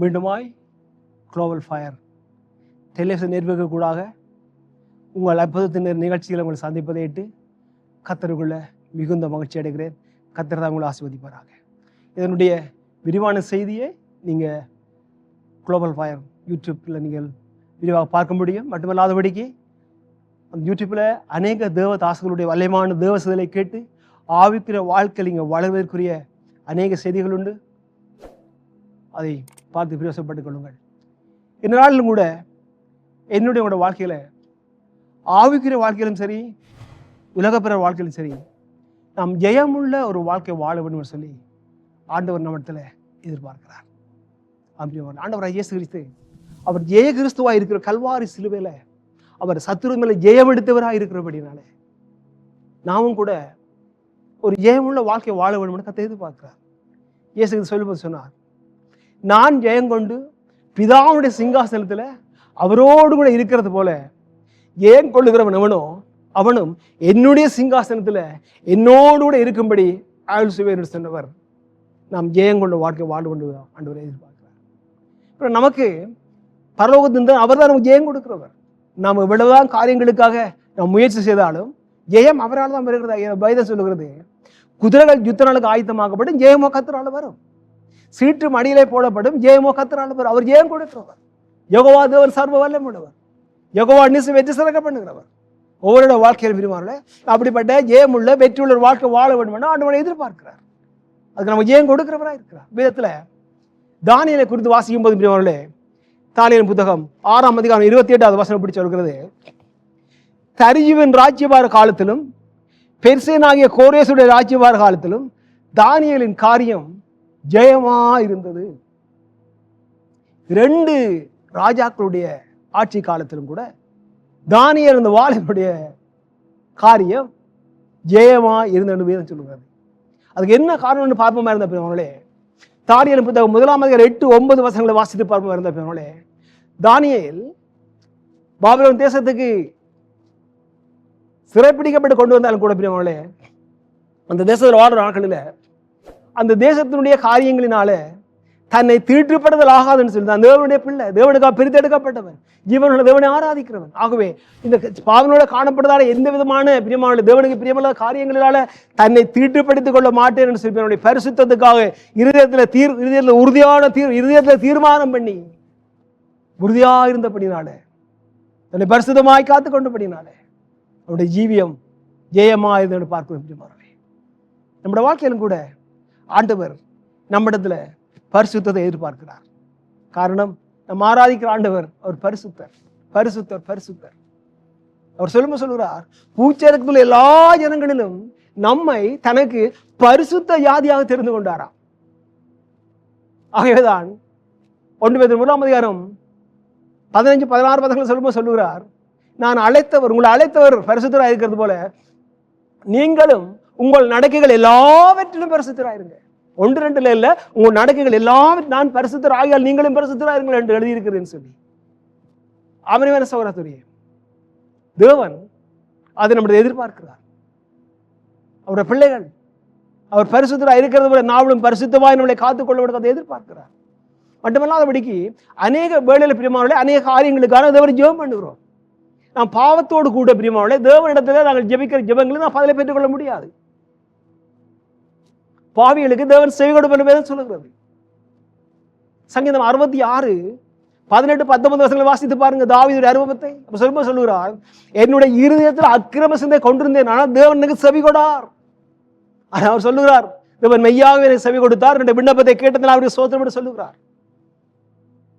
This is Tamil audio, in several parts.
மீண்டுமாய் குளோபல் ஃபயர் டெலிவிஷன் நிர்வகிக்கூடாக உங்கள் அற்புதத்தின் நிகழ்ச்சிகளை உங்களை சந்திப்பதை இட்டு கத்தருக்குள்ள மிகுந்த மகிழ்ச்சி அடைகிறேன். கத்தர் தான் உங்களை ஆசிர்வதிப்பாராக. இதனுடைய விரிவான செய்தியை நீங்கள் குளோபல் ஃபயர் யூடியூப்பில் நீங்கள் விரிவாக பார்க்க முடியும். மட்டுமல்லாதபடிக்கு அந்த யூடியூப்பில் அநேக தேவ தாசர்களுடைய வல்லமான தேவ சிதலை கேட்டு ஆவிக்கிற வாழ்க்கையில் நீங்கள் வளர்வதற்குரிய அநேக செய்திகள் உண்டு. அதை பார்த்து பிரயோசப்பட்டுக் கொள்ளுங்கள். இந்த நாளிலும் கூட என்னுடைய உங்களோட வாழ்க்கையில் ஆவிக்கிற வாழ்க்கையிலும் சரி உலகப்பிற வாழ்க்கையிலும் சரி நாம் ஜெயமுள்ள ஒரு வாழ்க்கை வாழ வேண்டும் சொல்லி ஆண்டவர் நம்மிடத்தில் எதிர்பார்க்கிறார். அப்படி ஆண்டவர் இயேசு கிறிஸ்து அவர் ஜெய கிறிஸ்துவாக இருக்கிற கல்வாரி சிலுவையில் அவர் சத்துரு மேலே ஜெயம் எடுத்தவராக இருக்கிறபடினாலே நாமும் கூட ஒரு ஜெயமுள்ள வாழ்க்கை வாழ வேண்டும் என்று கத்தை எதிர்பார்க்கிறார். இயேசு கிறிஸ்து சொல்லும்போது சொன்னார் நான் ஜெயங்கொண்டு பிதாவுடைய சிங்காசனத்தில் அவரோடு கூட இருக்கிறது போல ஏன் கொள்ளுகிறவன் அவனோ அவனும் என்னுடைய சிங்காசனத்தில் என்னோடு கூட இருக்கும்படி ஆயுள் சுவேர் சொன்னவர். நாம் ஜெயங்கொண்ட வாழ்க்கை வாழ்ந்து கொண்டு ஆண்டவரை எதிர்பார்க்கிறார். அப்புறம் நமக்கு பரலோகத்திலிருந்து அவர் தான் நமக்கு ஜெயம் கொடுக்கிறவர். நாம் இவ்வளவுதான் காரியங்களுக்காக நாம் முயற்சி செய்தாலும் ஜெயம் அவரால் தான் வருகிறது. பைதம் சொல்லுகிறது குதிரைகள் யுத்த நாளுக்கு ஆயத்தமாக்கப்படும் ஜெயமோ கத்தரால வரும். சீற்று மடியிலே போடப்படும். ஜெயமோ கத்தரால அவர் ஜெயம் கொடுக்கிறவர்? யோகவா தேவன் சர்வ வல்லமுள்ளவர் யோகவா நிசு வெற்றி சிறக்க பண்ணுகிறவர் ஒவ்வொருட வாழ்க்கையில் பிரிமாறல அப்படிப்பட்ட ஜெயமுள்ள வெற்றியுள்ள ஒரு வாழ்க்கை வாழ வேண்டும் என்று ஆண்டவனை எதிர்பார்க்கிறார். அதுக்கு நம்ம ஜெயம் கொடுக்கிறவராக இருக்கிறார்? விதத்தில் தானியலை குறித்து வாசிக்கும் போது பிரிமாறலே தானியல் புத்தகம் ஆறாம் அதிகாரம் இருபத்தி எட்டாவது வசனம் பிடிச்சு வருகிறது தரியுவின் ராஜ்யபார காலத்திலும் பெர்சேனாகிய கோரேசுடைய ராஜ்யபார காலத்திலும் தானியலின் காரியம் ஜெயமா இருந்தது. ரெண்டு ராஜாக்களுடைய ஆட்சி காலத்திலும் கூட தானியர் இந்த வாழனுடைய காரியம் ஜெயமா இருந்தது வேதம் அதுக்கு என்ன காரணம்னு பார்ப்போமா இருந்த பிறவங்களே தானியல் புத்தகம் முதலாம் அதிகாரம் எட்டு ஒன்பது வசங்களை வாசித்து பார்ப்போமா இருந்த பிறவங்களே தானியல் பாபிலோன் தேசத்துக்கு சிறைப்பிடிக்கப்பட்டு கொண்டு வந்தாலும் கூட பிரியமானே அந்த தேசத்தில் வாழ்ற நாட்களில் அந்த தேசத்தினுடைய காரியங்களினால தன்னை திருட்டுப்படுதல் ஆகாதுன்னு சொல்லி தான் தேவனுடைய பிள்ளை தேவனுக்காக பிரித்தெடுக்கப்பட்டவன் ஜீவனோட தேவனை ஆராதிக்கிறவன். ஆகவே இந்த பாவனோட காணப்படுதால எந்த விதமான பிரியமான தேவனுக்கு பிரியமல்லாத காரியங்களினால தன்னை தீட்டுப்படுத்திக் கொள்ள மாட்டேன் என்று சொல்லி அவனுடைய பரிசுத்தத்துக்காக இருதயத்தில் தீர் இருதயத்தில் உறுதியான தீர் இருதயத்தில் தீர்மானம் பண்ணி உறுதியாக இருந்தபடினால தன்னை பரிசுத்தமாய் காத்து கொண்டபடினாலே அவருடைய ஜீவியம் ஜெயமா இருந்தது பார்க்கணும் பிரியமானவர்களே. நம்முடைய வாழ்க்கையிலும் கூட ஆண்டவர் நம்மிடத்துல பரிசுத்தத்தை எதிர்பார்க்கிறார். காரணம் நம்ம ஆராதிக்கிற ஆண்டவர் அவர் பரிசுத்தர். பரிசுத்தர் பரிசுத்தர். அவர் சொல்லும்போது சொல்கிறார் பூச்சேரத்தில் எல்லா ஜனங்களிலும் நம்மை தனக்கு பரிசுத்த யாதியாக தெரிந்து கொண்டாராம். ஆகவேதான் ஒன்று பேர் முதலாம் அதிகாரம் பதினஞ்சு பதினாறு பதங்கள் சொல்லும்போது சொல்லுகிறார் நான் அழைத்தவர் உங்களை அழைத்தவர் பரிசுத்தராக இருக்கிறது போல நீங்களும் உங்கள் நடக்கைகள் எல்லாவற்றிலும் பரிசுத்தராயிருங்க. ஒன்று ரெண்டுல இல்ல உங்கள் நடக்கைகள் எல்லாம் நான் பரிசுத்தர் ஆகியால் நீங்களும் பரிசுத்தராயிருங்கள் என்று எழுதியிருக்கிறேன்னு சொல்லி. அவனவன சௌரத்துரிய தேவன் அதை நம்முடைய எதிர்பார்க்கிறார். அவருடைய பிள்ளைகள் அவர் பரிசுத்தராக இருக்கிறது போல நாவலும் பரிசுத்தமாய் நம்மளை காத்துக்கொள்ள வேண்டும் அதை எதிர்பார்க்கிறார். மட்டுமல்லாதபடிக்கு அநேக வேலையில் பிரியமானவர்களே அநேக காரியங்களுக்கான தேவனை ஜெபம் பண்ணுகிறோம். நாம் பாவத்தோடு கூட பிரியமானவர்களே தேவனிடத்தில் நாங்கள் ஜெபிக்கிற ஜெபங்களை நான் பதிலை பெற்றுக்கொள்ள முடியாது. பாவிகளுக்கு தேவன் செவி கொடுப்பது வேதம் சொல்லுகிறது. சங்கீதம் அறுபத்தி ஆறு பதினெட்டு பத்தொன்பது வருஷங்களை வாசித்து பாருங்க தாவிதுடைய அனுபவத்தை. அப்ப சொல்லும்போது சொல்லுகிறார் என்னுடைய இருதயத்தில் அக்கிரம சிந்தை கொண்டிருந்தேன் ஆனால் தேவன் எனக்கு செவி கொடார் ஆனால் அவர் சொல்லுகிறார் தேவன் மெய்யாகவே எனக்கு செவி கொடுத்தார். என்னுடைய விண்ணப்பத்தை கேட்டதில் அவருக்கு சோத்திரம் சொல்லுகிறார்.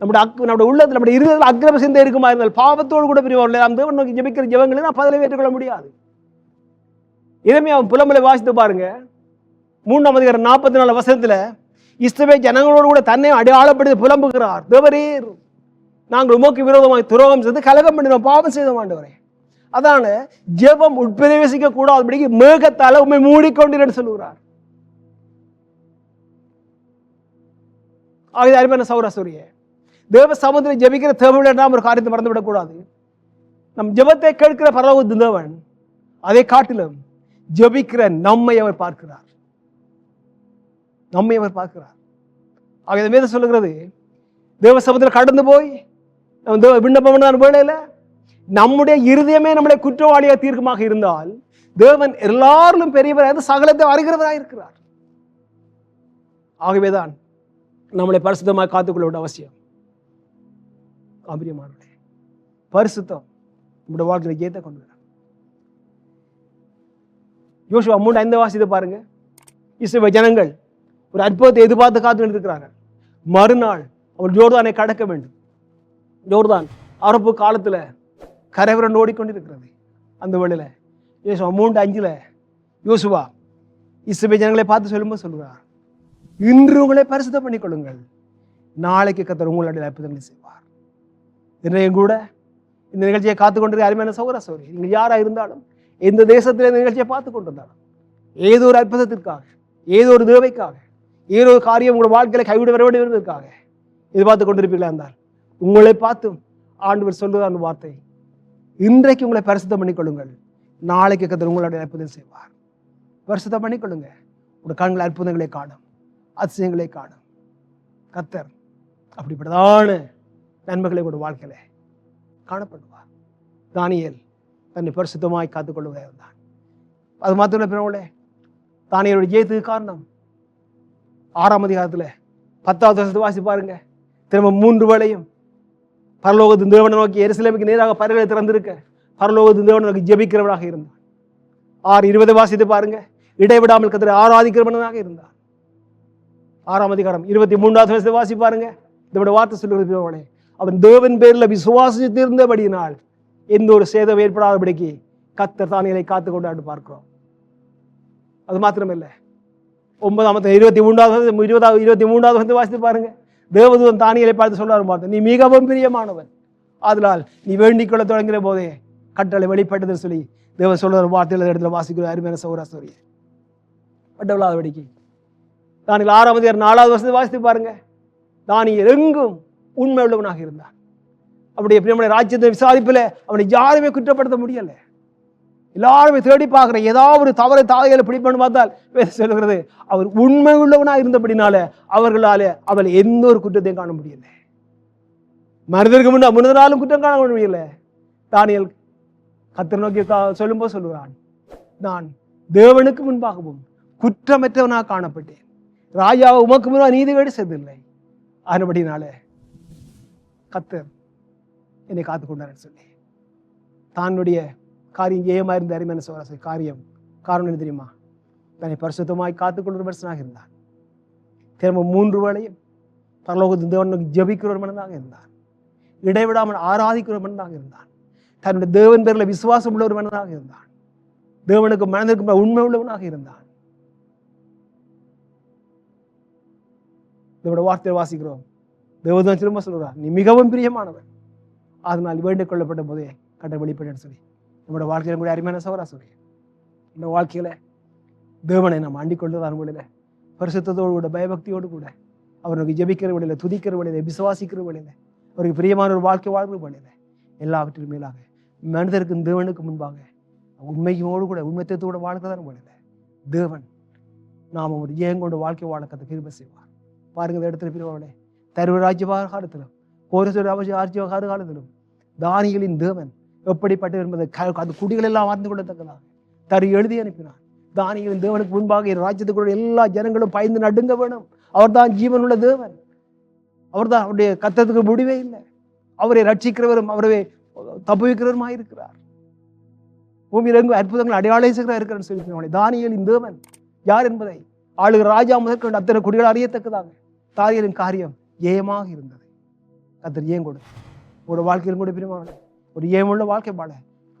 நம்முடைய அக் நம்முடைய உள்ளத்தில் நம்முடைய இருதயத்தில் அக்கிரம சிந்தை இருக்குமா இருந்தால் பாவத்தோடு கூட பிரிவார்கள் நாம் தேவன் நோக்கி ஜெபிக்கிற ஜெபங்களை நான் பதிலை ஏற்றுக்கொள்ள முடியாது. இனிமே அவன் புலம்பலை வாசித்து பாருங்க மூன்றாம் அதிகாரம் நாற்பத்தி நாலு வசனத்தில் இஸ்ரவே ஜனங்களோடு கூட தன்னை அடையாளப்படுத்தி புலம்புகிறார். தேவரீர் நாங்கள் உமக்கு விரோதமாய் துரோகம் செய்து கலகம் பண்ணினோம் பாவம் செய்தோம் ஆண்டவரே. அதான ஜெபம் உட்பிரவேசிக்க கூடாதபடிக்கு மேகத்தால உண்மை மூடிக்கொண்டீர் சொல்லுகிறார். ஆகிய அருமையான சௌராசூரிய தேவ சமுதிரம் ஜெபிக்கிற தேவையில்லை நாம் ஒரு காரியத்தை மறந்துவிடக்கூடாது. நம் ஜெபத்தை கேட்கிற பரலோக தேவன் அதை காட்டிலும் ஜெபிக்கிற நம்மை அவர் பார்க்கிறார். நம்மை அவர் பார்க்கிறார். ஆக இந்த சொல்லுகிறது தேவ சமத்தில் கடந்து போய் நம்ம தேவ விண்ணப்பம் வேலையில் நம்முடைய இருதயமே நம்முடைய குற்றவாளியாக தீர்க்கமாக இருந்தால் தேவன் எல்லாரிலும் பெரியவராக சகலத்தை அறிகிறவராக இருக்கிறார். ஆகவேதான் நம்மளை பரிசுத்தமாக காத்துக்கொள்ள அவசியம். காபிரியமானவர்களே பரிசுத்தம் நம்முடைய வாழ்க்கையில் ஏத்த கொண்டு வர. யோசுவா மூணு ஐந்து வாசித்து பாருங்க. இஸ்ரவேல் ஜனங்கள் ஒரு அற்புதத்தை எதிர்பார்த்து காத்து இருக்கிறார்கள் மறுநாள் அவர் ஜோர்தானை கடக்க வேண்டும். ஜோர்தான் அரப்பு காலத்தில் கரைவரன் ஓடிக்கொண்டிருக்கிறது. அந்த வேளையில யோசுவா மூன்று அஞ்சில் யோசுவா இசுபை ஜனங்களை பார்த்து சொல்லும்போது சொல்லுவார் இன்று உங்களை பரிசுத்தம் பண்ணிக்கொள்ளுங்கள். நாளைக்கு கத்தர் உங்களுடைய அற்புதங்களை செய்வார். இன்றையும் கூட இந்த நிகழ்ச்சியை காத்து கொண்டிருக்க அருமையான சௌர சௌரி நீங்கள் யாராக இருந்தாலும் எந்த தேசத்தில் இந்த நிகழ்ச்சியை பார்த்து கொண்டிருந்தாலும் ஏதோ ஒரு அற்புதத்திற்காக ஏதோ ஒரு தேவைக்காக ஏதோ ஒரு காரியம் உங்களோட வாழ்க்கையில கைவிட வர வேண்டிய என்பதற்காக எதிர்பார்த்து கொண்டிருப்பீங்களா இருந்தார் உங்களை பார்த்தும் ஆண்டவர் சொல்லுகிற அந்த வார்த்தை. இன்றைக்கு உங்களை பரிசுத்தம் பண்ணிக்கொள்ளுங்கள். நாளைக்கு கத்தர் உங்களுடைய அற்புதம் செய்வார். பரிசுத்தம் பண்ணிக்கொள்ளுங்க. உங்களோட கண்கள் அற்புதங்களை காணும். அதிசயங்களை காணும். கத்தர் அப்படிப்பட்டதான நன்மைகளை கூட வாழ்க்கையில காணப்படுவார். தானியல் தன்னை பரிசுத்தமாய் காத்துக்கொள்வதாக இருந்தான் அது மாத்திரம் பிறவுளே தானியலுடைய ஜெயத்துக்கு காரணம் ஆறாம் அதிகாரத்தில் பத்தாவது வருஷத்தை வாசி பாருங்க. திரும்ப மூன்று வேளையும் பரலோகத்தின் தேவனை நோக்கி எருசலேமுக்கு நேராக பறவை திறந்திருக்க பரலோகத்தின் தேவனை நோக்கி ஜெபிக்கிறவனாக இருந்தான் ஆறு இருபது வாசித்து பாருங்க. இடைவிடாமல் கத்திர ஆராதிக்கிறவனாக இருந்தார். ஆறாம் அதிகாரம் இருபத்தி மூன்றாவது வருஷத்தை வாசி பாருங்க. இதோட வார்த்தை சொல்லுகிறது அவன் தேவன் பேரில் விசுவாசித்திருந்தபடியினால் எந்த ஒரு சேதம் ஏற்படாதபடிக்கு கத்தர் தானியலை காத்து கொண்டாண்டு பார்க்கிறோம். அது மாத்திரமில்லை ஒன்பதாம் இருபத்தி மூன்றாவது இருபதாவது இருபத்தி மூன்றாவது வந்து வாசித்து பாருங்க. தேவதூதன் தானியலை பார்த்து சொல்றாரு பார்த்து நீ மிகவும் பிரியமானவன். ஆதலால் நீ வேண்டிக் கொள்ள தொடங்குகிற போதே கட்டளை வெளிப்பட்டதுன்னு சொல்லி தேவன் சொல்ற வார்த்தையில் இடத்துல வாசிக்கிற அருமையான சௌராசோரிய பட்டவளாதபடிக்கு தானியல் ஆறாம் அதிகாரம் நாலாவது வருஷத்தை வாசித்து பாருங்க. தானியல் எங்கும் உண்மை உள்ளவனாக இருந்தான். அப்படி எப்படி நம்முடைய ராஜ்யத்தை விசாரிப்பில் அவனை யாருமே குற்றப்படுத்த முடியலை. எல்லாருமே தேடி பார்க்குற ஏதாவது ஒரு தவறை தாதைகளை பிடிப்பன்னு பார்த்தால் வேதம் சொல்லுகிறது? அவர் உண்மை உள்ளவனாக இருந்தபடினால அவர்களால் அவள் எந்த ஒரு குற்றத்தையும் காண முடியல. மனிதருக்கு முன்ன முன்னதாலும் குற்றம் காண முடியல. தானியல் கத்தர் நோக்கி சொல்லும்போது சொல்லுகிறான். நான் தேவனுக்கு முன்பாகவும் குற்றமற்றவனாக காணப்பட்டேன். ராஜா உமக்கு முன்பாக நீதிகேடு செய்தில்லை ஆனபடினால கத்தர் என்னை காத்து சொல்லி. தன்னுடைய காரியம் ஏமா இருந்த அருமையான சோரச காரியம் காரணம் என்ன தெரியுமா? தன்னை பரிசுத்தமாய் காத்துக்கொள்கிற மனுஷனாக இருந்தான் திரும்ப மூன்று வேளையும் பரலோகத்தின் தேவனுக்கு ஜபிக்கிற ஒரு மனதாக இருந்தார். இடைவிடாமல் ஆராதிக்கிற ஒரு மனதாக இருந்தான் தன்னுடைய தேவன் பேரில் விசுவாசம் உள்ள ஒரு மனதாக இருந்தான் தேவனுக்கு மனதிற்கு உண்மை உள்ளவனாக இருந்தான் இதோட வார்த்தையை வாசிக்கிறோம். தேவதான் திரும்ப சொல்கிறார் நீ மிகவும் பிரியமானவன் அதனால் வேண்டிக் கொள்ளப்பட்ட போதே கட்ட வெளிப்பட்டேன்னு சொல்லி. நம்மளோட வாழ்க்கையில கூட அருமையான சவரா சொல்லி இந்த வாழ்க்கையில தேவனை நாம் அண்டிக் அனுபவில பரிசுத்தோடு கூட பயபக்தியோடு கூட அவருக்கு ஜெபிக்கிற வழியில துதிக்கிற வழியில விசுவாசிக்கிற வழியில அவருக்கு பிரியமான ஒரு வாழ்க்கை வாழ்கிற வழியில எல்லாவற்றிலும் மேலாக மனிதருக்கு தேவனுக்கு முன்பாக உண்மையோடு கூட உண்மைத்தோடு வாழ்க்கதான் வழியில தேவன் நாம் ஒரு ஜெயம் கொண்டு வாழ்க்கை வாழக்கத்தை கிருப செய்வார். பாருங்க இடத்துல பிரிவாளே தருவ ராஜ்யபார காலத்திலும் போரசோட ராஜ்யவாக காலத்திலும் தானியலின் தேவன் எப்படிப்பட்ட என்பது க- அந்த குடிகள் எல்லாம் வாழ்ந்து கொள்ளத்தக்கதாக. தரு எழுதி அனுப்பினார். தானியலின் தேவனுக்கு முன்பாக ராஜ்யத்துக்குள்ள எல்லா ஜனங்களும் பயந்து நடுங்க வேணும். அவர்தான் ஜீவனுள்ள தேவன். அவர்தான் அவருடைய கத்தத்துக்கு முடிவே இல்லை. அவரை ரட்சிக்கிறவரும் அவரை தப்புவிக்கிறவருமா இருக்கிறார். பூமியில் எங்கும் அற்புதங்கள் அடையாளம் செய்கிறார் இருக்கிறார் சொல்லி தானியலின் தேவன் யார் என்பதை ஆளுகிற ராஜா முதற்கொண்டு அத்தனை குடிகள் அறியத்தக்கதாக. தாரியரின் காரியம் ஏயமாக இருந்தது. கத்தர் ஏன் கொடு உங்களோட வாழ்க்கையிலும் கூட பிரிமாவன ஒரு ஏமுள்ள வாழ்க்கை வாழ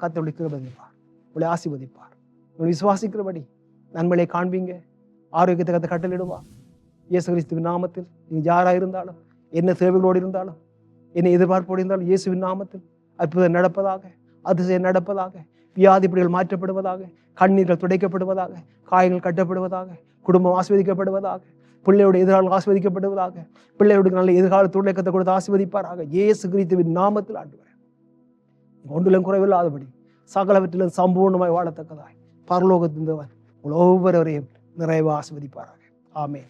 கத்தருடைய கிருபதிப்பார் உங்களை ஆசீர்வதிப்பார். உங்களை விசுவாசிக்கிறபடி நன்மையை காண்பீங்க. ஆரோக்கியத்தை கத்தை கட்டளிடுவார் இயேசு கிறிஸ்துவின் நாமத்தில் நீங்கள் யாராக இருந்தாலும் என்ன தேவைகளோடு இருந்தாலும் என்ன எதிர்பார்ப்போடு இருந்தாலும் இயேசுவின் நாமத்தில் அற்புதம் நடப்பதாக அதிசயம் நடப்பதாக வியாதிப்படிகள் மாற்றப்படுவதாக கண்ணீர்கள் துடைக்கப்படுவதாக காயங்கள் கட்டப்படுவதாக குடும்பம் ஆஸ்வதிக்கப்படுவதாக பிள்ளையோட எதிர்காலம் ஆஸ்வதிக்கப்படுவதாக பிள்ளையோட நல்ல எதிர்கால துடைக்கத்தை கொடுத்து ஆஸ்வதிப்பாராக இயேசு கிறிஸ்துவின் நாமத்தில் ஆண்டு ஒன்றிலும் குறைவில்லாதபடி சகலவற்றிலும் சம்பூர்ணமாய் வாழத்தக்கதாய். பரலோகத்தின் தேவன் உங்கள் ஒவ்வொருவரையும் நிறைவாக ஆஸ்வதிப்பாராக ஆமே